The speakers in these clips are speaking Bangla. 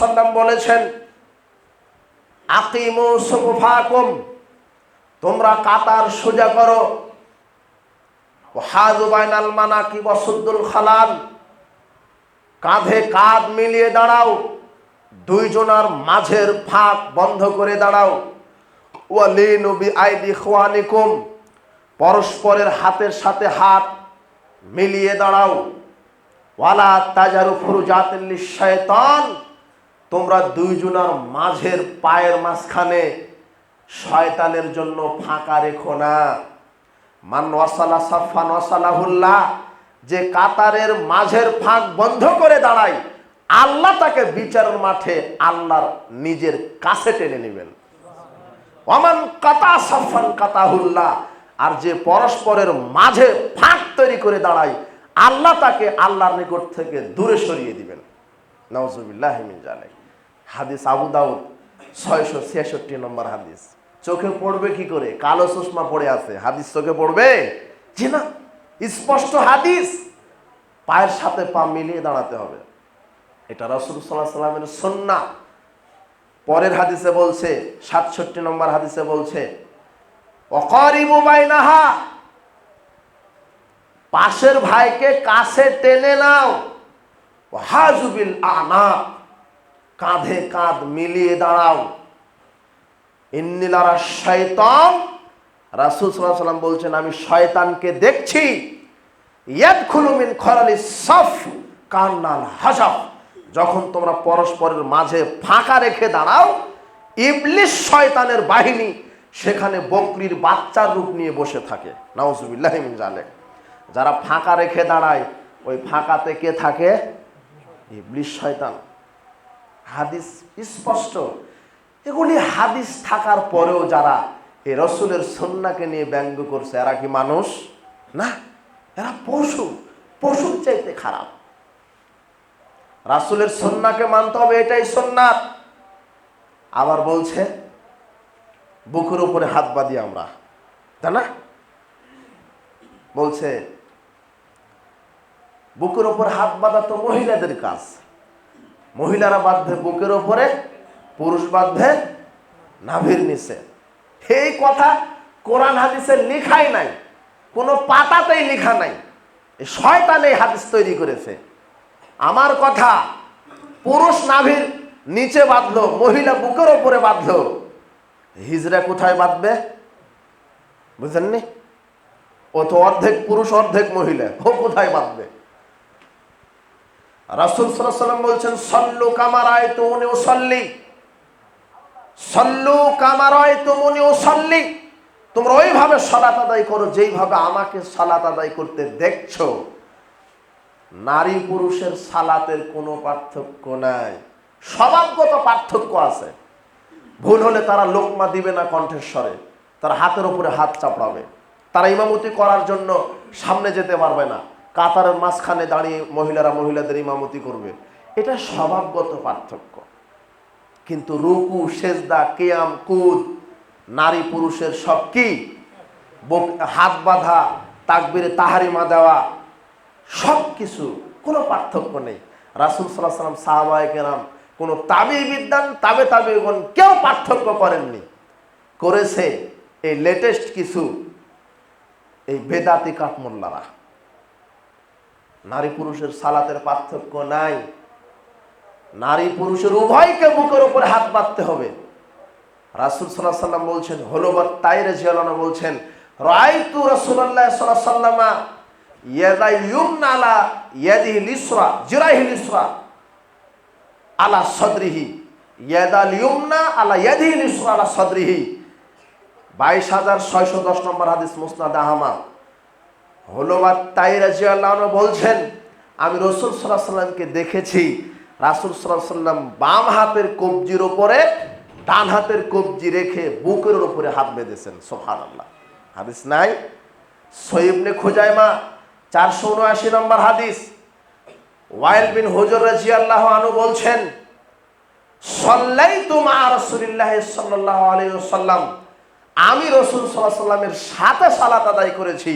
সাল্লাম বলেছেন, আকিমু সুফাকুম তোমরা কাতার সোজা করো। হাজু বাইনাল মানাকি বসুদ্দুল খালাল কাঁধে কাঁধ মিলিয়ে দাঁড়াও, দুইজনার মাঝের ফাঁক বন্ধ করে দাঁড়াও। ওয়ালিনু বি আইদি খোয়ানিকুম পরস্পরের হাতের সাথে হাত মিলিয়ে দাঁড়াও। ওয়ালা তাজারু ফুরুজাতিল্লি শয়তান তোমরা দুইজনার মাঝের পায়ের মাঝখানে শয়তানের জন্য ফাঁকা রেখো না। মান ওয়াসালা সাফান ওয়াসালাহুল্লাহ, যে কাতারের মাঝের ফাঁক বন্ধ করে দাঁড়ায়, আল্লাহ তাকে বিচারের মাঠে আল্লাহর নিজের কাছে টেনে নেবেন। অমান কাতা সাফান কাতাহুল্লাহ, আর যে পরস্পরের মাঝে ফাঁক তৈরি করে দাঁড়ায়, আল্লাহ তাকে আল্লাহর নিকট থেকে দূরে সরিয়ে দিবেন। নওয়াজুবিল্লাহ মিন হাদিস আবু দাউদ, ছয়শো ছিয়াষট্টি নম্বর হাদিস। চোখে পড়বে কি করে? কালো চশমা পড়ে আছে। হাদিস চোখে পড়বে? না। স্পষ্ট হাদিস। পায়ের সাথে পা মিলিয়ে দাঁড়াতে হবে। এটা রসুল সাল্লাহ সাল্লামের সন্না পরের হাদিসে বলছে, সাতষট্টি নম্বর হাদিসে বলছে অকরিবু বাইনাহা। পাশের ভাইকে কাছে টেনে নাও। হাজুবিল আনা কাঁধে কাঁধ মিলিয়ে দাঁড়াও। ইন্নিলারা শয়তান, রাসুল সাল্লাম বলছেন, আমি শয়তানকে দেখছি। ইয়াদ খুলুমিন খরালি সফ, কান্নাল হাসাফ যখন তোমরা পরস্পরের মাঝে ফাঁকা রেখে দাঁড়াও ইবলিশ শয়তানের বাহিনী সেখানে বকরির বাচ্চার রূপ নিয়ে বসে থাকে। নাউজুবিল্লাহ মিন জালেক যারা ফাঁকা রেখে দাঁড়ায়, ওই ফাঁকাতে কে থাকে? ইবলিশ শয়তান। হাদিস স্পষ্ট। এগুলি হাদিস থাকার পরেও যারা এই রসুলের সন্নাকে নিয়ে ব্যঙ্গ করছে, এরা কি মানুষ? না, এরা পশু। পশুর চাইতে খারাপ। রাসুলের সন্নাকে মানতে হবে, এটাই সন্ন্যাত আবার বলছে, বুকের উপরে হাত বাঁধি আমরা। তাই না? বলছে বুকের উপর হাত বাঁধা তো মহিলাদের কাজ। মহিলারা বাঁধবে বুকের ওপরে পুরুষ বাঁধবে নাভির নিচে। এই কথা কোরআন হাদিসে লেখাই নাই, কোনো পাতাতেই লেখা নাই। শয়তান এই হাদিস তৈরি করেছে। আমার কথা, পুরুষ নাভির নিচে বাঁধলো, মহিলা বুকের ওপরে বাঁধলো। হিজরা কোথায় বাঁধবে? বুঝলেননি ও তো অর্ধেক পুরুষ, অর্ধেক মহিলা, ও কোথায় বাঁধবে? রাসুল সাল্লাম বলছেন, সল্লু কামারায় তুমনি ও সল্লি সল্লু কামারায় তুমনি ও সল্লি তোমরা ওইভাবে সলাত আদায় করো যেইভাবে আমাকে সালাত আদায় করতে দেখছ। নারী পুরুষের সালাতের কোনো পার্থক্য নাই। স্বভাবগত পার্থক্য আছে। ভুল হলে তারা লোকমা দিবে না কণ্ঠেশ্বরে তারা হাতের উপরে হাত চাপড়াবে। তারা ইমামতি করার জন্য সামনে যেতে পারবে না। কাতারের মাঝখানে দাঁড়িয়ে মহিলারা মহিলাদের ইমামতি করবে। এটা স্বভাবগত পার্থক্য। কিন্তু রুকু, সেজদা, কেয়াম, কুদ, নারী পুরুষের সব কি? হাত বাঁধা, তাকবিরে তাহারিমা দেওয়া, সব কিছু কোনো পার্থক্য নেই। রাসুল সাল্লাহ সাল্লাম কেরাম, কোনো তাবি বিদ্যান তাবে তাবিগণ কেউ পার্থক্য করেননি। করেছে এই লেটেস্ট কিছু, এই বেদাতি কাঠমোল্লারা। নারী পুরুষের সালাতের পার্থক্য নাই। নারী পুরুষের উভয়কে বুকের উপরে হাত বাঁধতে হবে। রাসুল সাল্লাহ সাল্লাম বলছেন, হলোবত তাইরে জিয়ালানো বলছেন রায়তু রসুল্লাহ সাল্লাহ সাল্লামা ইয়াদা ইউমনা আলা ইয়াদিহি লিসরা জিরাহি লিসরা, আলা সদরিহি। ইয়াদাল ইউমনা আলা ইয়াদিহি লিসরা, আলা সদরিহি। বাইশ হাজার ছয়শো দশ নম্বর হাদিস মুসনাদ আহমদ। হলোবাদ তাই রাজিয়াল্লাহ বলছেন, আমি রসুল সাল্লাহ সাল্লামকে দেখেছি, রাসুল সাল্লাহ সাল্লাম বাম হাতের কবজির ওপরে ডান হাতের কবজি রেখে বুকের উপরে হাত বেঁধেছেন সোফান আল্লাহ হাদিস নাই? সৈবনে খোজাইমা, চারশো উনআশি নম্বর হাদিস। ওয়াইল বিন হুজুর রাজি আল্লাহ আনু বলছেন সল্লাই তোমা রসুলিল্লাহ সাল্লাহ সাল্লাম আমি রসুল সাল্লাহ সাল্লামের সাথে সালাত আদায় করেছি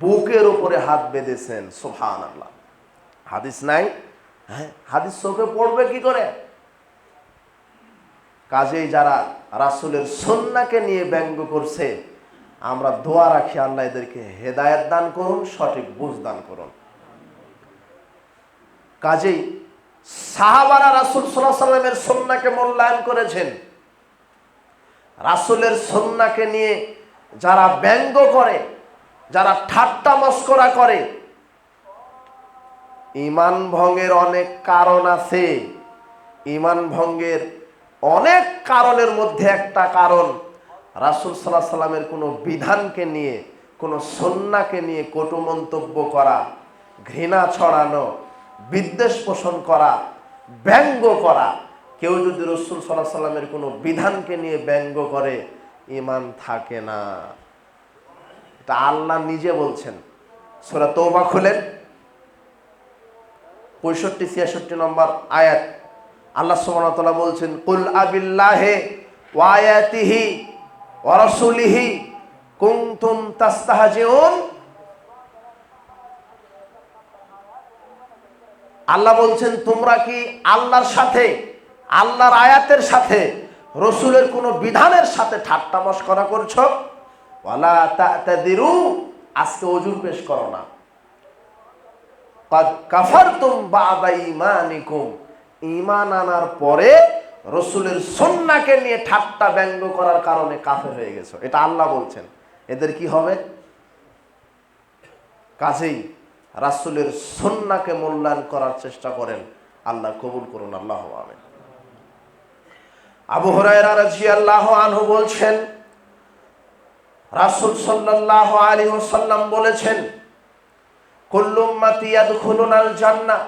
বুকের উপরে হাত বেঁধেছেন। হাদিস নাই? হ্যাঁ হাদিস চোখে পড়বে কি করে? কাজেই যারা রাসুলের সন্নাকে নিয়ে ব্যঙ্গ করছে, আমরা দোয়া রাখি আল্লাহ এদেরকে হেদায়ত দান করুন, সঠিক বুঝ দান করুন। কাজেই সাহাবারা রাসুল সাল্লাহ সাল্লামের সন্নাকে মূল্যায়ন করেছেন। রাসুলের সন্নাকে নিয়ে যারা ব্যঙ্গ করে, যারা ঠাট্টা মস্করা করে, ইমান ভঙ্গের অনেক কারণ আছে। ইমান ভঙ্গের অনেক কারণের মধ্যে একটা কারণ, রাসুল সাল্লাহ সাল্লামের কোনো বিধানকে নিয়ে, কোনো সন্নাকে নিয়ে কটু মন্তব্য করা, ঘৃণা ছড়ানো বিদ্বেষ পোষণ করা, ব্যঙ্গ করা, কেউ যদি রসুল সাল্লাহ সাল্লামের কোনো বিধানকে নিয়ে ব্যঙ্গ করে ইমান থাকে না। এটা আল্লাহ নিজে বলছেন। সোরা তৌবা খুলেন। পঁয়ষট্টি, ছিয়াষট্টি নম্বর আয়াত। আল্লাহ সুবহানাহু বলছেন, কুল আবিল্লাহে ওয়ায়াতিহি ওয়া রাসূলিহি কুনতুম তাস্তাহজিউন। আল্লাহ বলছেন, তোমরা কি আল্লাহর সাথে, আল্লাহর আয়াতের সাথে, রসুলের কোনো বিধানের সাথে ঠাট্টা মস্করা করছ? ওয়ালা তা'তাদিরু, আজকে ওজুর পেশ করো না। কাফারতুম বাদা ঈমানিকুম। ঈমান আনার পরে রসুলের সন্নাকে নিয়ে ঠাট্টা ব্যঙ্গ করার কারণে কাফের হয়ে গেছো। এটা আল্লাহ বলছেন। এদের কি হবে? কাজেই রাসুলের সন্নাকে মূল্যায়ন করার চেষ্টা করেন, আল্লাহ কবুল করুন, আল্লাহ আমেন। আবু হরাইরা রাদিয়াল্লাহু আনহু বলছেন, রাসূল সাল্লাল্লাহু আলাইহি ওয়াসাল্লাম বলেছেন, কুল্লু উম্মতি ইয়াদখুলুনাল জান্নাহ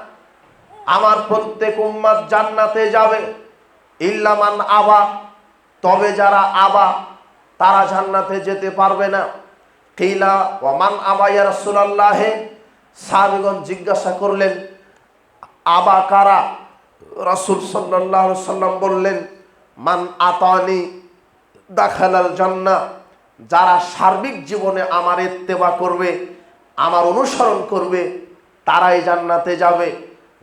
আমার প্রত্যেক উম্মাত জান্নাতে যাবে ইল্লামান আবা তবে যারা আবা, তারা জান্নাতে যেতে পারবে না কিলা ওয়ামান আবা ইয়া রাসূলুল্লাহে সাহাবীগণ জিজ্ঞাসা করলেন, আবা কারা? রাসূল আলাইহি সাল্লাম বললেন, মান আতানি দাখালাল জান্নাহ, যারা সার্বিক জীবনে আমার ইত্তেবা করবে, আমার অনুসরণ করবে, তারাই জান্নাতে যাবে।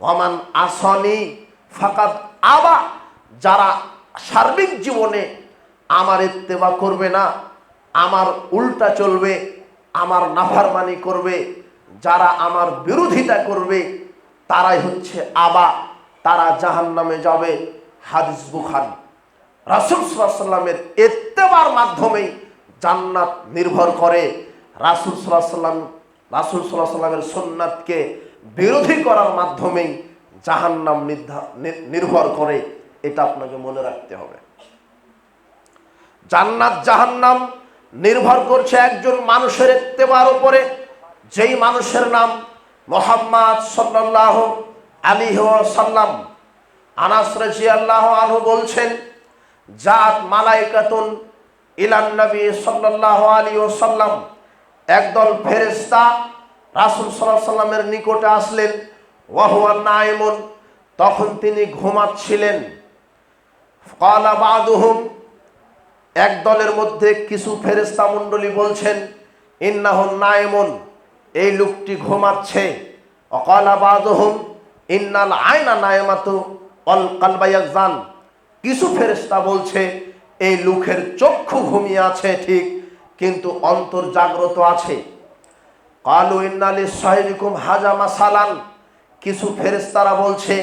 ওয়ামান আসনি ফাকাত আবা, যারা সার্বিক জীবনে আমার ইত্তেবা করবে না, আমার উল্টা চলবে, আমার নাফারমানি করবে যারা আমার বিরোধিতা করবে, তারাই হচ্ছে আবা, তারা জাহান নামে যাবে। হাদিস বুখারি। রাসুল সাল্লামের এত্তেবার মাধ্যমেই জান্নাত নির্ভর করে। রাসুল সাল্লাম রাসুল সাল্লাহ সাল্লামের সোননাথকে বিরোধী করার মাধ্যমেই জাহান্নাম নির্ভর করে। এটা আপনাকে মনে রাখতে হবে। জান্নাত জাহান্নাম নির্ভর করছে একজন মানুষের এত্তেবার উপরে। যেই মানুষের নাম মোহাম্মদ সাল্লাহ আলী সাল্লাম আনাস রাজি আল্লাহ আনহু বলছেন, জাত মালাইকাতুন ইলান নবী সাল্লাহ আলী ও সাল্লাম একদল ফেরেস্তা রাসুল সাল্লাহ সাল্লামের নিকটে আসলেন ওয়াহুয়ান নাইমুন তখন তিনি ঘুমাচ্ছিলেন। কালা বাদুহুম এক দলের মধ্যে কিছু ফেরেস্তা মণ্ডলী বলছেন ইন্নাহুন নাইমুন এই লোকটি ঘুমাচ্ছে। ইন্নাল আয়না নায়মাতু অল কালবায়াজান কিছু ফেরেস্তা বলছে, এই লোকের চক্ষু ঘুমিয়ে আছে ঠিক, কিন্তু অন্তর জাগ্রত আছে। কালু ইন্নালি সাহেবিকুম হাজামা সালান কিছু ফেরেস্তারা বলছে,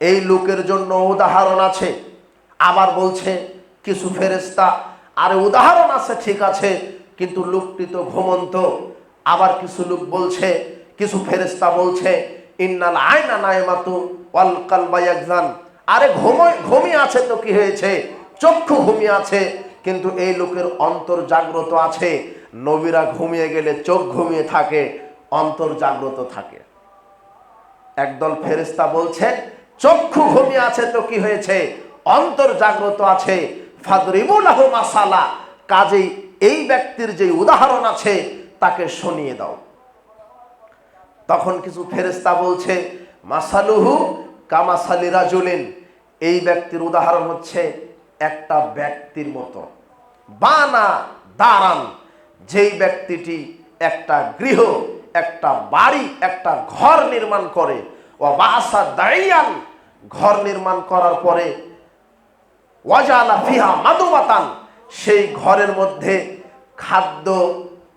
এই লোকের জন্য উদাহরণ আছে। আবার বলছে, কিছু ফেরেস্তা আরে উদাহরণ আছে, ঠিক আছে, কিন্তু লোকটি তো ঘুমন্ত। আবার কিছু লোক বলছে, কিছু ফেরেস্তা বলছে, ইন্নাল আয়না নায়মাতু ওয়াল কালবায়াকজান আরে ঘুমোয়, ঘুমিয়ে আছে তো কি হয়েছে? চক্ষু ঘুমিয়ে আছে, কিন্তু এই লোকের অন্তর জাগ্রত আছে। নবীরা ঘুমিয়ে গেলে চোখ ঘুমিয়ে থাকে, অন্তর জাগ্রত থাকে। একদল ফেরিস্তা বলছে, চক্ষু ঘুমিয়ে আছে তো কি হয়েছে? অন্তর জাগ্রত আছে। ফাদরিবুল মাসালা। কাজেই এই ব্যক্তির যে উদাহরণ আছে তাকে শুনিয়ে দাও। তখন কিছু ফেরেস্তা বলছে, মাসালুহু কামাসালি রাজুলিন। এই ব্যক্তির উদাহরণ হচ্ছে একটা ব্যক্তির মতো। বানা দারান, যেই ব্যক্তিটি একটা গৃহ, একটা বাড়ি, একটা ঘর নির্মাণ করে। ও বাসা দাইয়ান ঘর নির্মাণ করার পরে ওয়াজালা ফিহা মাদুবাতান, সেই ঘরের মধ্যে খাদ্য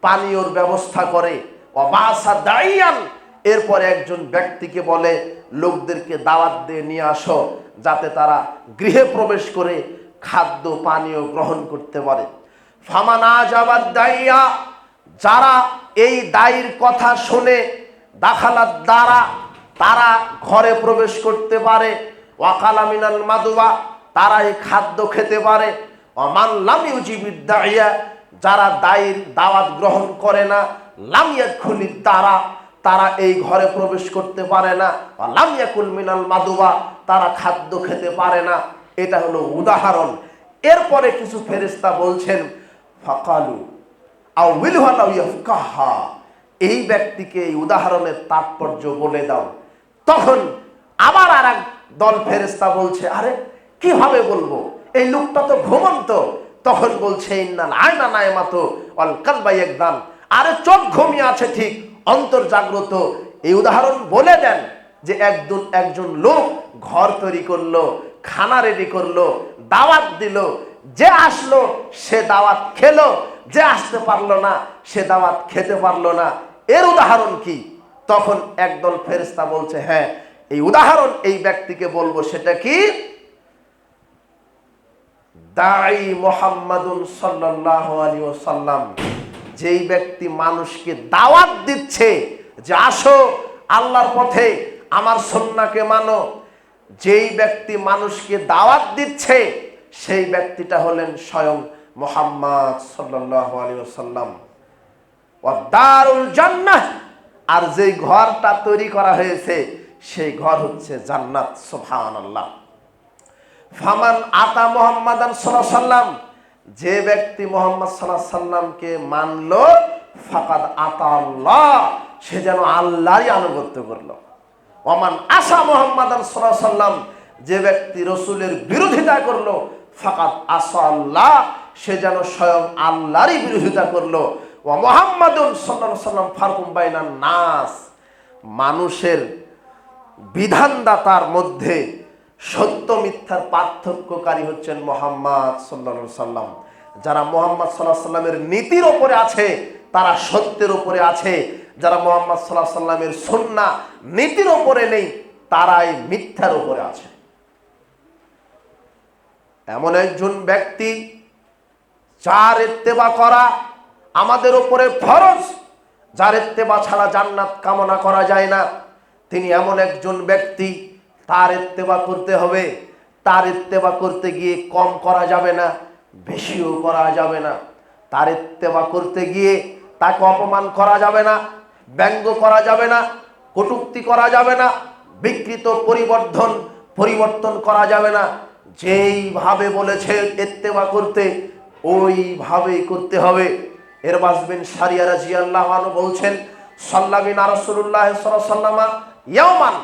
পানীয়র ব্যবস্থা করে। অবাসা দাইয়ান এরপরে একজন ব্যক্তিকে বলে, লোকদেরকে দাওয়াত দিয়ে নিয়ে আসো, যাতে তারা গৃহে প্রবেশ করে খাদ্য, পানীয় গ্রহণ করতে পারে। ফামানা যাবার দাইয়া। যারা এই দায়ের কথা শুনে দাখালার দ্বারা তারা ঘরে প্রবেশ করতে পারে। ওয়াকালা মিনাল মাদুবা তারা এই খাদ্য খেতে পারে। অমান লামিউ জীবিদ্দাইয়া যারা দায়ের দাওয়াত গ্রহণ করে না লামিয়া খুলির তারা তারা এই ঘরে প্রবেশ করতে পারে না লামিয়াকুল মিনাল মাদুবা, তারা খাদ্য খেতে পারে না। এটা হলো উদাহরণ। এরপরে কিছু ফেরেস্তা বলছেন, ফাকালু এই ব্যক্তিকে এই উদাহরণের তাৎপর্য বলে দাও। তখন আবার আর দল ফেরেস্তা বলছে, আরে, কীভাবে বলব? এই লোকটা তো ঘুমন্ত। তখন বলছে একদান আরে চোখ ঘুমিয়ে আছে ঠিক, অন্তর জাগ্রত। এই উদাহরণ বলে দেন যে একজন একজন লোক ঘর তৈরি করল, খানা রেডি করল, দাওয়াত দিল। যে আসলো, সে দাওয়াত খেলো। যে আসতে পারল না, সে দাওয়াত খেতে পারল না। এর উদাহরণ কি? তখন একদল ফেরেস্তা বলছে হ্যাঁ এই উদাহরণ এই ব্যক্তিকে বলব, সেটা কি? দাই মোহাম্মদুন সাল্লাল্লাহু আলাইহি ওয়াসাল্লাম যেই ব্যক্তি মানুষকে দাওয়াত দিচ্ছে যে আসো আল্লাহর পথে, আমার সন্নাকে মানো, যেই ব্যক্তি মানুষকে দাওয়াত দিচ্ছে সেই ব্যক্তিটা হলেন স্বয়ং মোহাম্মদ সাল্লাল্লাহু আলাইহি ওয়াসাল্লাম। দারুল জান্নাহ! আর যেই ঘরটা তৈরি করা হয়েছে, সেই ঘর হচ্ছে জান্নাত, সুবহানাল্লাহ। ফামান আতা মোহাম্মদান সাল্লাম যে ব্যক্তি মোহাম্মদ সাল্লাহ সাল্লামকে মানলো, ফাকাদ আতা আল্লাহ, সে যেন আল্লাহরই আনুগত্য করল। ওমান আশা মোহাম্মদান সাল্লাহ সাল্লাম যে ব্যক্তি রসুলের বিরোধিতা করল, ফাকাদ আসা আল্লাহ, সে যেন স্বয়ং আল্লাহরই বিরোধিতা করল। ও মোহাম্মদুন সাল্লাহ সাল্লাম ফারকুম বাইনান নাস, মানুষের বিধানদাতার মধ্যে সত্য মিথ্যার পার্থক্যকারী হচ্ছেন মোহাম্মদ সাল্লা সাল্লাম। যারা মোহাম্মদ সাল্লাহ সাল্লামের নীতির ওপরে আছে, তারা সত্যের ওপরে আছে। যারা মোহাম্মদ সাল্লাহ সাল্লামের সন্না নীতির ওপরে নেই, তারাই মিথ্যার ওপরে আছে। এমন একজন ব্যক্তি, যার এত্তেবা করা আমাদের ওপরে ফরজ, যার এত্তেবা ছাড়া জান্নাত কামনা করা যায় না। তিনি এমন একজন ব্যক্তি তার ইত্তেবা করতে হবে। তার ইত্তেবা করতে গিয়ে কম করা যাবে না, বেশিও করা যাবে না। তার ইত্তেবা করতে গিয়ে তাকে অপমান করা যাবে না, ব্যঙ্গ করা যাবে না, কটুক্তি করা যাবে না, বিকৃত পরিবর্ধন, পরিবর্তন করা যাবে না। যেইভাবে বলেছে ইত্তেবা করতে, ওইভাবেই করতে হবে। এর বাসবেন সারিয়া রাজি বলছেন সাল্লামিন আরসুল্লাহ সাল্লামা ইয়ামান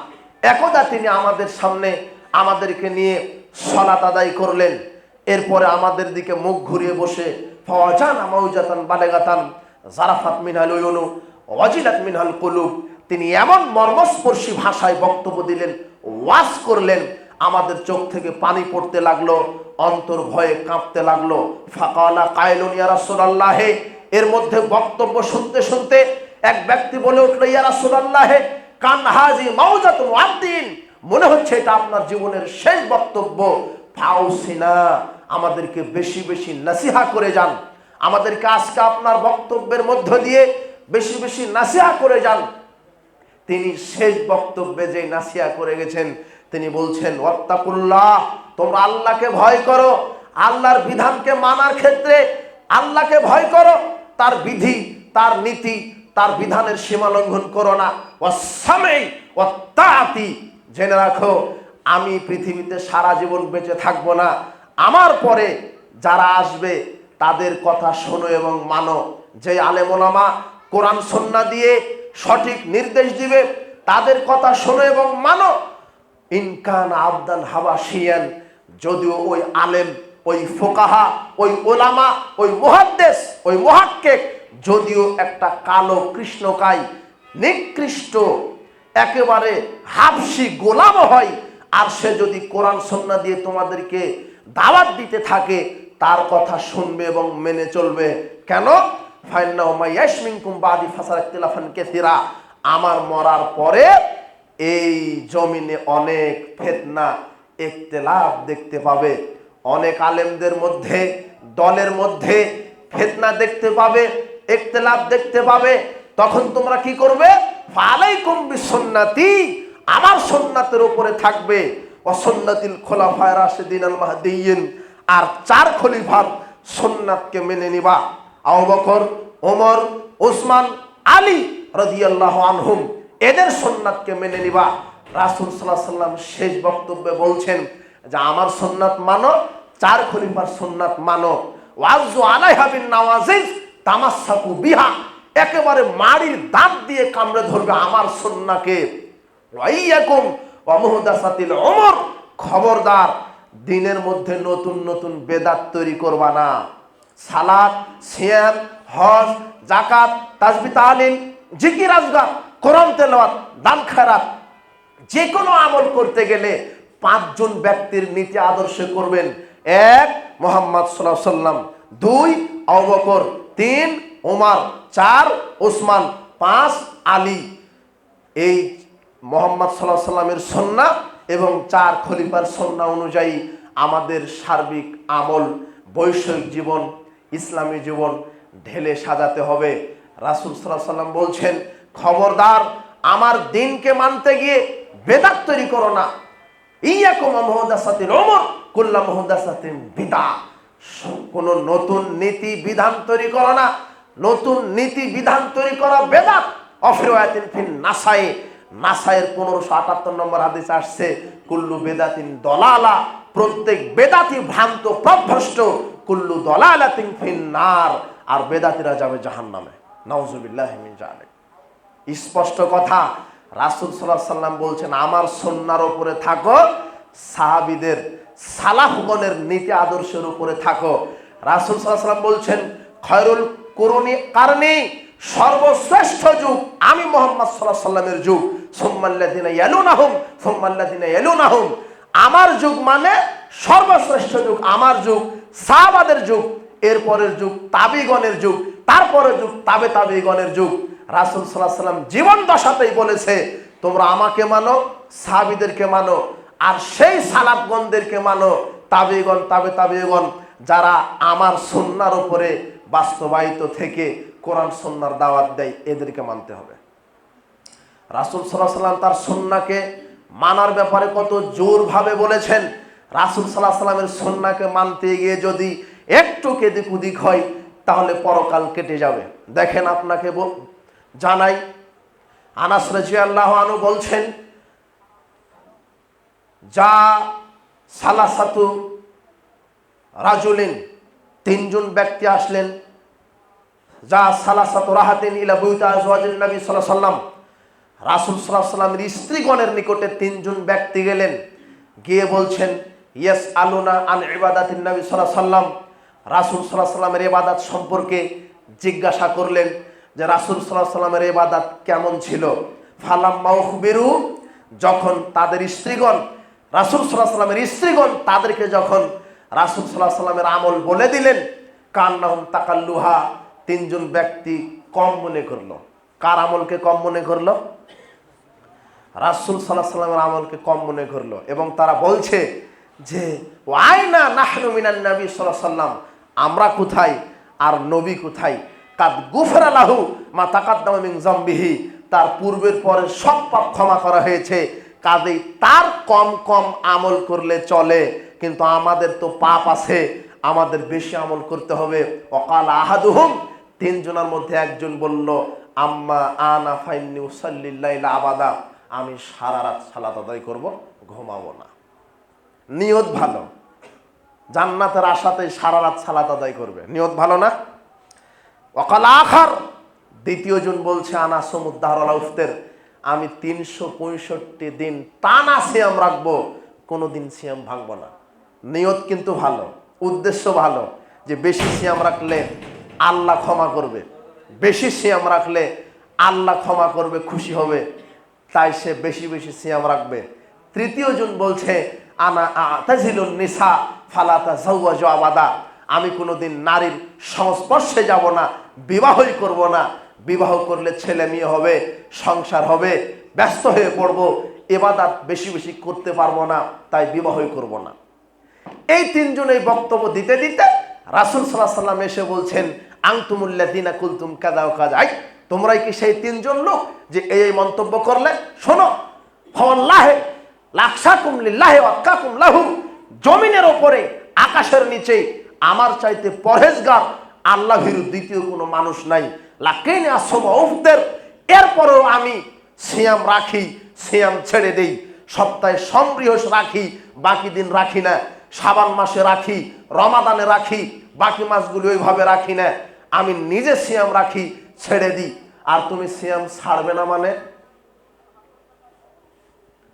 একদা তিনি আমাদের সামনে আমাদেরকে নিয়ে সলাত আদায় করলেন। এরপরে আমাদের দিকে মুখ ঘুরিয়ে বসে, ফওয়াজান আমাউজাতান বালেগাতান জারাফাত মিনহাল উয়ুনু ওয়াজিলাত মিনহাল কুলুব। তিনি এমন মর্মস্পর্শী ভাষায় বক্তব্য দিলেন, ওয়াজ করলেন, আমাদের চোখ থেকে পানি পড়তে লাগল, অন্তর ভয়ে কাঁপতে লাগল। ফাকালা কায়লুন ইয়া রাসূলুল্লাহে, এর মধ্যে বক্তব্য শুনতে শুনতে এক ব্যক্তি বলে উঠল, ইয়া রাসূলুল্লাহে মাউজাতুন ওয়াদ্দিন মনে হচ্ছে এটা আপনার জীবনের শেষ বক্তব্য। ফাউসিনা, আমাদেরকে বেশি বেশি নাসিহা করে যান। আমাদেরকে আজকে আপনার বক্তব্যের মধ্য দিয়ে বেশি বেশি নাসিহা করে যান। তিনি শেষ বক্তব্যে যে নাসিয়া করে গেছেন, তিনি বলছেন, ওয়াত্তাকুল্লাহ, তোমরা আল্লাহকে ভয় করো। আল্লাহর বিধানকে মানার ক্ষেত্রে আল্লাহকে ভয় করো। তার বিধি, তার নীতি তার বিধানের সীমা লঙ্ঘন করো না। ও সামেই ও তাতি জেনে রাখো, আমি পৃথিবীতে সারা জীবন বেঁচে থাকব না। আমার পরে যারা আসবে, তাদের কথা শোনো এবং মানো। যে আলেমোলামা কোরআন, সন্না দিয়ে সঠিক নির্দেশ দিবে, তাদের কথা শোনো এবং মানো। ইনকান আবদান হাবা শিয়ান যদিও ওই আলেম, ওই ফোকাহা, ওই ওলামা, ওই মহাদ্দেশ ওই মহাক্কেক যদিও একটা কালো কৃষ্ণকায় নিকৃষ্ট, একেবারে হাফসি গোলাম হয়, আর সে যদি কোরআন সন্না দিয়ে তোমাদেরকে দাওয়াত দিতে থাকে, তার কথা শুনবে এবং মেনে চলবে। কেন? আমার মরার পরে এই জমিনে অনেক ফেতনা, ইখতিলাফ দেখতে পাবে। অনেক আলেমদের মধ্যে, দলের মধ্যে ফেতনা দেখতে পাবে। ইখতিলাফ দেখতে পাবে, তখন তোমরা কি করবে? ফালাইকুম বিসুন্নতি, আমার সুন্নাতের উপরে থাকবে। অসন্নাতিল খোলাফায় রাশেদিন আল আর চার খলিফার সুন্নাতকে মেনে নিবা। আবু বকর, ওমর, ওসমান, আলী রাদিয়াল্লাহু আনহুম, এদের সুন্নাতকে মেনে নিবা। রাসূল আলাইহি সাল্লাম শেষ বক্তব্যে বলছেন যে, আমার সুন্নাত মানো, চার খলিফার সুন্নাত মানো। ওয়াজু আলাইহা বিন নাওয়াজিজ তামাসসাকু বিহা, একেবারে মাড়ির দাঁত দিয়ে কামড়ে ধরবে আমার সুন্নাকে উমর, খবরদার, দিনের মধ্যে নতুন নতুন বেদাত তৈরি করবা না। সালাত, সিয়াম, হজ জাকাত তাজবি তালিম জিকির, আজগার, কোরআন তেলাওয়াত, দান, খায়রাত যে কোনো আমল করতে গেলে পাঁচজন ব্যক্তির নীতি আদর্শ করবেন। এক, মোহাম্মদ সাল্লাম দুই অবকর তিন ওমার চার ওসমান পাঁচ, আলী। এই মোহাম্মদ সাল্লাহ সাল্লামের সন্না এবং চার খলিফার সন্না অনুযায়ী আমাদের সার্বিক আমল, বৈষয়িক জীবন, ইসলামী জীবন ঢেলে সাজাতে হবে। রাসুল সাল্লাহ সাল্লাম বলছেন, খবরদার, আমার দিনকে মানতে গিয়ে বেদাত তৈরি করো না। ইয়াকুমা মুহদাসাতিন ওমর কুল্লা মুহদাসাতিন বিদা কোন নতুন নীতি বিধান তৈরি করো না। নতুন নীতি বিধান তৈরি করা বেদাত। অফিরায়াতিন ফিন নাসায়ে নাসায়ের পনেরোশো আটাত্তর নম্বর হাদিস আসছে, কুল্লু বেদাতিন দলালা। প্রত্যেক বেদাতি ভ্রান্ত, প্রভ্রষ্ট। কুল্লু দলালাতিন ফিন নার। আর বেদাতিরা যাবে জাহান্নামে। নাউজুবিল্লাহ মিন জালিক। স্পষ্ট কথা, রাসুল সাল্লাহ সাল্লাম বলছেন, আমার সন্ন্যার ওপরে থাকো, সাহাবিদের সালাফগণের নীতি আদর্শের উপরে থাকো। রাসুল সাল্লাম বলছেন, খয়রুল করুণী কারণে সর্বশ্রেষ্ঠ যুগ আমি মোহাম্মদ সাল্লাহ সাল্লামের যুগ। সোম্মাল্লাদিনা এলুনাহুম সোম্মাল্লাদিনা এলুনাহুম আমার যুগ মানে সর্বশ্রেষ্ঠ যুগ, আমার যুগ, সাহাবাদের যুগ, এরপরের যুগ, তাবিগণের যুগ, তারপরের যুগ, তাবে তাবিগণের যুগ। রাসুল সাল্লাহ সাল্লাম জীবন দশাতেই বলেছে, তোমরা আমাকে মানো, সাহাবিদেরকে মানো আর সেই সালাফগণদেরকে মানো তাবিগণ, তাবে তাবিগণ, যারা আমার সন্ন্যার উপরে বাস্তবায়িত থেকে কোরআন সন্ন্যার দাওয়াত দেয়, এদেরকে মানতে হবে। রাসুল সাল্লাহ সাল্লাম তার সন্নাকে মানার ব্যাপারে কত জোরভাবে বলেছেন। রাসুল সাল্লাহ সাল্লামের সন্নাকে মানতে গিয়ে যদি একটু কেদিক উদিক হয়, তাহলে পরকাল কেটে যাবে। দেখেন আপনাকে জানাই, আনাস রাজি আল্লাহ আনু বলছেন যা সালাসাতু রাজুলিন, তিনজন ব্যক্তি আসলেন। যা সালাসাতু রাহাতিন ইলা বুইতা আজওয়াজিন নবী সাল্লাল্লাহু আলাইহি সাল্লাম রাসূল সাল্লাল্লাহু আলাইহি সাল্লামের স্ত্রীগণের নিকটে তিনজন ব্যক্তি গেলেন। গিয়ে বলছেন ইয়েস আলুনা আন ইবাদাতিন নবী সাল্লাম রাসূল সাল্লাল্লাহু আলাইহি সাল্লামের ইবাদত সম্পর্কে জিজ্ঞাসা করলেন যে, রাসূল সাল্লাল্লাহু আলাইহি সাল্লামের ইবাদত কেমন ছিল? ফালাম মাউখবিরু যখন তাদের স্ত্রীগণ রাসূল আলাইহি সাল্লামের স্ত্রীগণ তাদেরকে যখন রাসূল আলাইহি সাল্লামের আমল বলে দিলেন কার কান্নাহুম তাকাল্লুহা, তিনজন ব্যক্তি কম মনে করল। কার আমলকে কম মনে করল? রাসুল সাল্লাহ সাল্লামের আমলকে কম মনে করল এবং তারা বলছে যে, ওয়াইনা নাহনু মিনান নবী সাল্লাহ সাল্লাম আমরা কোথায় আর নবী কোথায়? কাদ গুফর আলাহু মা তাকাদ্দাম জম্বিহি। তার পূর্বের পরে সব পাপ ক্ষমা করা হয়েছে। কাজেই তার কম কম আমল করলে চলে, কিন্তু আমাদের তো পাপ আছে, আমাদের বেশি আমল করতে হবে। অকাল আহাদুহুম, তিনজনের মধ্যে একজন বলল, আম্মা আনা ফাইন্নি উসাল্লিল্লাইলা আবাদা। আমি সারা রাত সালাত আদায় করব, ঘুমাবো না। নিয়ত ভালো। জান্নাতের আশাতে সারা রাত সালাত আদায় করবে। নিয়ত ভালো না? অকাল আখার দ্বিতীয় জন বলছে, আনা সমুদ্দার উফতের আমি তিনশো পঁয়ষট্টি দিন টানা সিয়াম রাখব কোনো দিন সিয়াম ভাঙবো না। নিয়ত কিন্তু ভালো, উদ্দেশ্য ভালো যে বেশি সিয়াম রাখলে আল্লাহ ক্ষমা করবে। বেশি সিয়াম রাখলে আল্লাহ ক্ষমা করবে, খুশি হবে, তাই সে বেশি বেশি সিয়াম রাখবে। তৃতীয় জন বলছে, আনা আতাজিলুন নিসা ফালাতা জাওয়াজ আবাদা। আমি কোনোদিন নারীর সংস্পর্শে যাব না, বিবাহই করব না বিবাহ করলে ছেলে মেয়ে হবে, সংসার হবে, ব্যস্ত হয়ে পড়ব, এবাদাত বেশি বেশি করতে পারব না, তাই বিবাহই করব না। এই তিনজন এই বক্তব্য দিতে দিতে রাসুল সাল্লাহ সাল্লাম এসে বলছেন আংতুমুল্লা দিনা কুলতুম কাদা ও কাজাই তোমরাই কি সেই তিনজন লোক যে এই এই মন্তব্য করলে? শোনো ফল্লাহে লাকসাকুম লিল্লাহে ওয়াক্কাকুম লাহু জমিনের ওপরে, আকাশের নিচে, আমার চাইতে পরহেজগার আল্লাহ ভীরু দ্বিতীয় কোনো মানুষ নাই। লাকেনে আসম উফদের, এরপরেও আমি সিয়াম রাখি, সিয়াম ছেড়ে দেই। সপ্তাহে সম্বৃহস রাখি, বাকি দিন রাখি না। সাবান মাসে রাখি, রমাদানে রাখি, বাকি মাসগুলি ওইভাবে রাখি না। আমি নিজে সিয়াম রাখি, ছেড়ে দিই। আর তুমি সিয়াম ছাড়বে না মানে?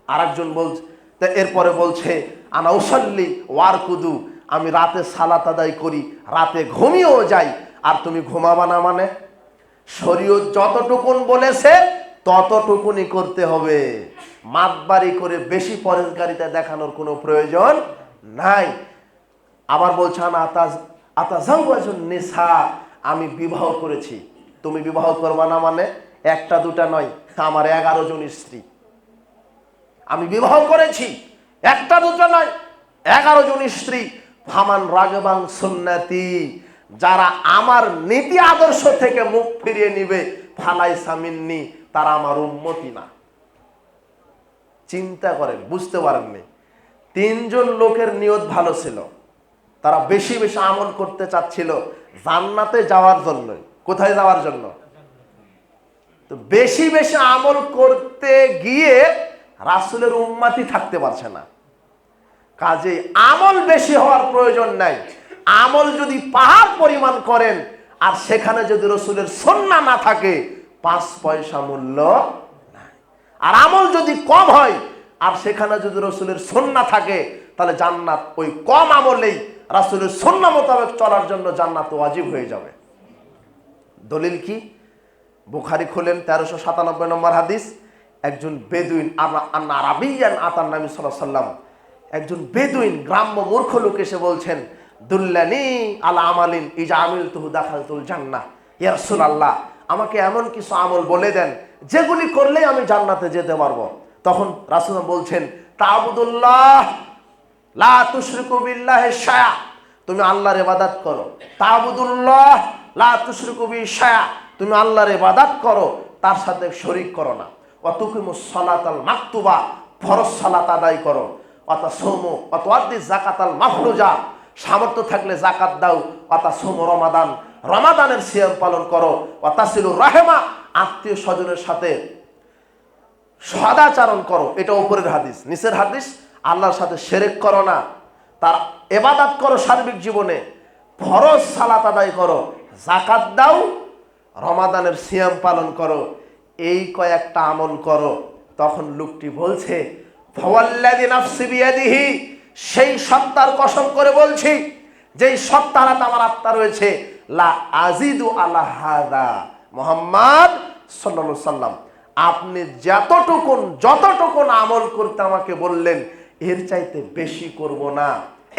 আরেকজন বলছে, তা এরপরে বলছে, আনা উসাল্লি ওয়ার কুদু আমি রাতে সালাত আদায় করি, রাতে ঘুমিয়েও যাই। আর তুমি ঘুমাবা না মানে? শরীয়ত যতটুকুন বলেছে ততটুকুনি করতে হবে। মাতবাড়ি করে বেশি পরেশগারিতা দেখানোর কোনো প্রয়োজন নাই। আবার বলছে, আনা আতাজ আতাজাউজন নেশা আমি বিবাহ করেছি। তুমি বিবাহ করবা না মানে? একটা দুটা নয় আমার এগারো জন স্ত্রী। আমি বিবাহ করেছি, একটা দুটো নয়, এগারো জন স্ত্রী। ফামান রাগবাং সুন্নাতি যারা আমার নীতি আদর্শ থেকে মুখ ফিরিয়ে নিবে, ফালাই সামিননি তারা আমার উন্মতি না। চিন্তা করেন, বুঝতে পারেননি। তিনজন লোকের নিয়ত ভালো ছিল। তারা বেশি বেশি আমল করতে চাচ্ছিল জান্নাতে যাওয়ার জন্য কোথায় যাওয়ার জন্য? তো বেশি বেশি আমল করতে গিয়ে রাসুলের উম্মাতি থাকতে পারছে না। কাজে আমল বেশি হওয়ার প্রয়োজন নাই। আমল যদি পাহাড় পরিমাণ করেন, আর সেখানে যদি রসুলের সন্না না থাকে, পাঁচ পয়সা মূল্য আর আমল যদি কম হয়, আর সেখানে যদি রসুলের সন্না থাকে, তাহলে জান্নাত ওই কম আমলেই রাসুলের সন্না মোতাবেক চলার জন্য জান্নাত ওয়াজিব হয়ে যাবে। দলিল কি? বুখারি খুলেন তেরোশো সাতানব্বই নম্বর হাদিস। একজন বেদুইন আরাবিয়ান আতার নামি সাল্লাম একজন বেদুইন গ্রাম্য মূর্খ লোক এসে বলছেন দুল্লানি আলা আমালিন ইজা আমিল তুহু আমাকে এমন কিছু আমল বলে দেন, যেগুলি করলেই আমি জান্নাতে যেতে পারব। তখন রাসুল বলছেন, তাবুদুল্লাহ, লা তুশরিকু বিল্লাহি শায়া। তুমি আল্লাহর ইবাদত করো। তাবুদুল্লাহ, লা তুশরিকু বি শায়া। তুমি আল্লাহর ইবাদত করো, তার সাথে শরীক করো না। অতুকিমুস সালাতাল মাকতুবা, ফরজ সালাত আদায় করো। অত সৌমু অত আদি জাকাতাল মাফরুজা সামর্থ্য থাকলে জাকাত দাও অতা সোম রমাদান। রমাদানের সিয়াম পালন করো, অতাসিলুর রাহেমা, আত্মীয় স্বজনের সাথে সদাচারণ করো। এটা উপরের হাদিস। নিচের হাদিস, আল্লাহর সাথে সেরেক করো না। তার এবাদাত করো সার্বিক জীবনে। ফরজ সালাত আদায় করো। জাকাত দাও, রমাদানের সিয়াম পালন করো। এই কয়েকটা আমল করো। তখন লোকটি বলছে, ফওয়াল্লাযী নাফসি সেই সত্তার কসম করে বলছি, যেই সত্তার হাতে আমার আত্মা রয়েছে, লা আজিদু আলা হাদা মোহাম্মদ সাল্লাল্লাহু সাল্লাম। আপনি যতটুকুন যতটুকুন আমল করতে আমাকে বললেন, এর চাইতে বেশি করব না।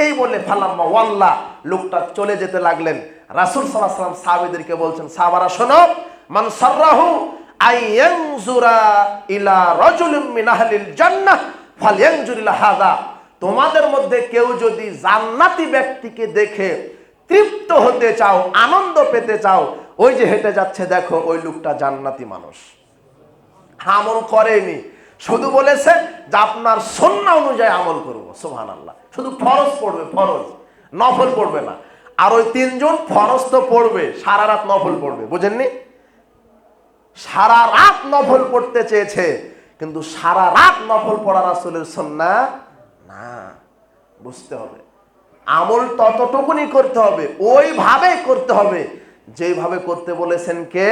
এই বলে ফালাম্মা ওয়াল্লা, লোকটা চলে যেতে লাগলেন। রাসূল আলাইহি সাল্লাম সাহাবীদেরকে বলছেন, সাহাবারা শোনো, মান সাররাহু আইয়ানজুরা ইলা রাজুলিন মিন আহলিল জান্নাহ ফালয়ানজুর ইলা হাদা তোমাদের মধ্যে কেউ যদি জান্নাতি ব্যক্তিকে দেখে তৃপ্ত হতে চাও, আনন্দ পেতে চাও, ওই যে হেঁটে যাচ্ছে, দেখো, ওই লোকটা জান্নাতি মানুষ। আমল করেনি। শুধু বলেছে যে আপনার সন্না অনুযায়ী আমল করব সোহান আল্লাহ শুধু ফরজ পড়বে, ফরজ। নফল পড়বে না। আর ওই তিনজন ফরজ তো পড়বে, সারা রাত নফল পড়বে, বুঝেননি? সারা রাত নফল পড়তে চেয়েছে, কিন্তু সারা রাত নফল পড়ার আসলের সন্না না, বুঝতে হবে। আমল ততটুকুনি করতে হবে ওইভাবে করতে হবে। যেভাবে করতে বলেছেন কে?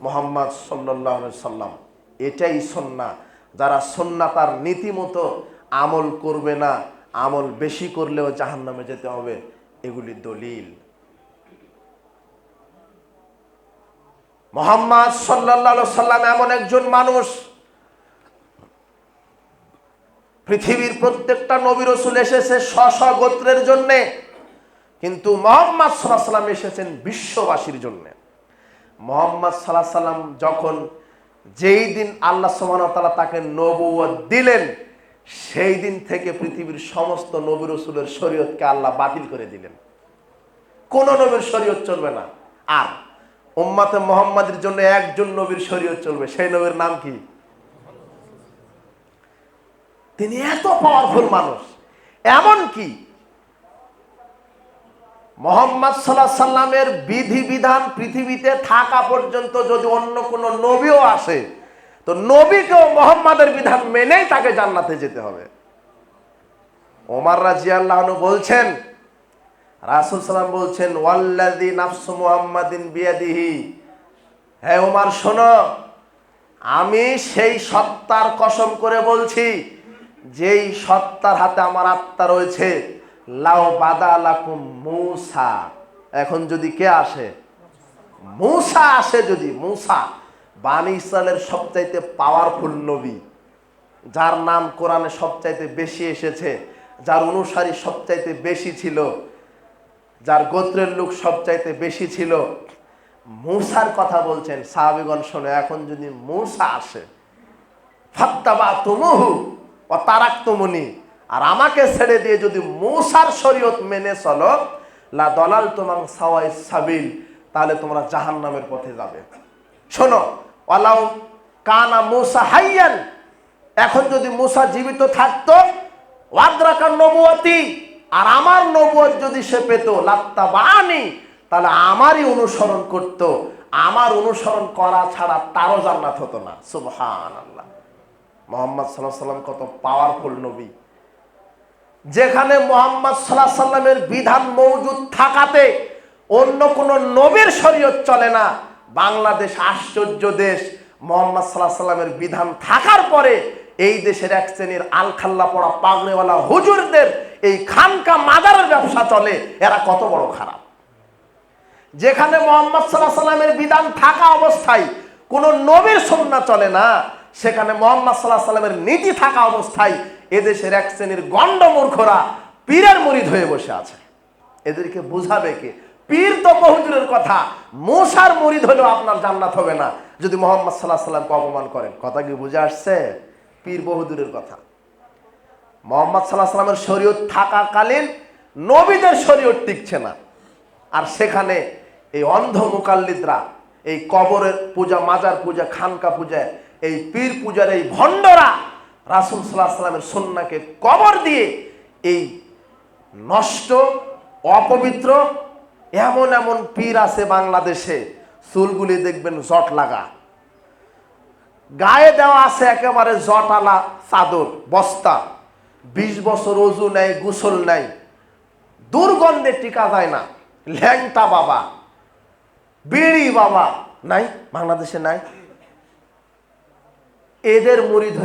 মোহাম্মদ সাল্লাহ সাল্লাম। এটাই সন্না। যারা সন্না তার নীতিমতো আমল করবে না, আমল বেশি করলেও জাহান্নামে যেতে হবে, এগুলি দলিল। মোহাম্মদ সাল্লা সাল্লাম এমন একজন মানুষ পৃথিবীর প্রত্যেকটা নবী রসুল এসেছে স্ব গোত্রের জন্যে। কিন্তু মোহাম্মদ সাল্লাহ সাল্লাম এসেছেন বিশ্ববাসীর জন্যে। মোহাম্মদ সাল্লাহ সাল্লাম যখন যেই দিন আল্লাহ সুবাহতালা তাকে নবুয়ত দিলেন, সেই দিন থেকে পৃথিবীর সমস্ত নবী রসুলের শরীয়তকে আল্লাহ বাতিল করে দিলেন। কোন নবীর শরীয়ত চলবে না। আর উম্মাতে মোহাম্মদের জন্য একজন নবীর শরীয়ত চলবে, সেই নবীর নাম কি? তিনি এত পাওয়ারফুল মানুষ। এমন কি? মোহাম্মদ সাল্লাহ সাল্লামের বিধি বিধান পৃথিবীতে থাকা পর্যন্ত যদি অন্য কোনো নবীও আসে, তো নবীকেও মোহাম্মদের বিধান মেনেই তাকে জান্নাতে যেতে হবে। ওমার রাজিয়াল্লাহ বলছেন, রাসুল সাল্লাম বলছেন ওয়াল্লাদি নাফসু মুহাম্মাদিন বিয়াদিহি। হ্যাঁ ওমার, শোনো, আমি সেই সত্তার কসম করে বলছি যেই সত্তার হাতে আমার আত্মা রয়েছে লাও বাদা লাকুম মূসা। এখন যদি কে আসে? মূসা আসে যদি, মূসা। বানি ইসরায়েলের সবচাইতে পাওয়ারফুল নবী, যার নাম কোরআনে সবচাইতে বেশি এসেছে, যার অনুসারী সবচাইতে বেশি ছিল, যার গোত্রের লোক সবচাইতে বেশি ছিল, মূসার কথা বলছেন। সাহাবিগণ, শোনে, এখন যদি মূসা আসে ফাত্তাবা তুমুহু ও তারাক তুমুনি আর আমাকে ছেড়ে দিয়ে যদি মূসার শরীয়ত মেনে চলো, লা দলাল তোমাং সাওয়াই সাবিল, তাহলে তোমরা জাহান্নামের পথে যাবে। শোনো, ওয়ালাউ কানা মুসা হাইয়ান। এখন যদি মুসা জীবিত থাকতো ওয়াদ্রাকার নবুয়তি আর আমার নবুয়ত যদি সে পেত লাত্তা বানি তাহলে আমারই অনুসরণ করত। আমার অনুসরণ করা ছাড়া তারও জান্নাত হতো না। সুবহান আল্লাহ মোহাম্মদ সাল্লাহ সাল্লাম কত পাওয়ারফুল নবী। যেখানে মোহাম্মদ সাল্লাহ সাল্লামের বিধান মৌজুদ থাকাতে অন্য কোন নবীর শরীয়ত চলে না। বাংলাদেশ আশ্চর্য দেশ। মোহাম্মদ সাল্লাহ সাল্লামের বিধান থাকার পরে এই দেশের এক শ্রেণির আলখাল্লা পড়া পাগড়েওয়ালা হুজুরদের এই খানকা মাদারের ব্যবসা চলে। এরা কত বড় খারাপ। যেখানে মোহাম্মদ সাল্লাহ সাল্লামের বিধান থাকা অবস্থায় কোনো নবীর সন্না চলে না। সেখানে মোহাম্মদ সাল্লাহ সাল্লামের নীতি থাকা অবস্থায় এদেশের এক শ্রেণির গণ্ড মূর্খরা পীরের মরিদ হয়ে বসে আছে। এদেরকে বুঝাবে কে? পীর তো বহুদূরের কথা মশার মরিদ হলেও আপনার জান্নাত হবে না। যদি মোহাম্মদ সাল্লাহ সাল্লামকে অপমান করেন, কথা কি বুঝে আসছে? পীর বহুদূরের কথা। মোহাম্মদ সাল্লাহ সাল্লামের শরীয়ত থাকাকালীন নবীদের শরীয়ত টিকছে না। আর সেখানে এই অন্ধ মুকাল্লিদরা, এই কবরের পূজা, মাজার পূজা, খানকা পূজা এই পীর পূজার এই ভণ্ডরা রাসুল সাল্লাহ সাল্লামের সন্নাকে কবর দিয়ে এই নষ্ট, অপবিত্র, এমন এমন পীর আছে বাংলাদেশে। চুলগুলি দেখবেন জট লাগা। গায়ে দেওয়া আছে একেবারে জটালা চাদর, বস্তা। বিশ বছর অজু নেয় গোসল নেয় দুর্গন্ধে টিকা যায় না। ল্যাংটা বাবা। বিড়ি বাবা। নাই, বাংলাদেশে নাই। এদের মুড়ি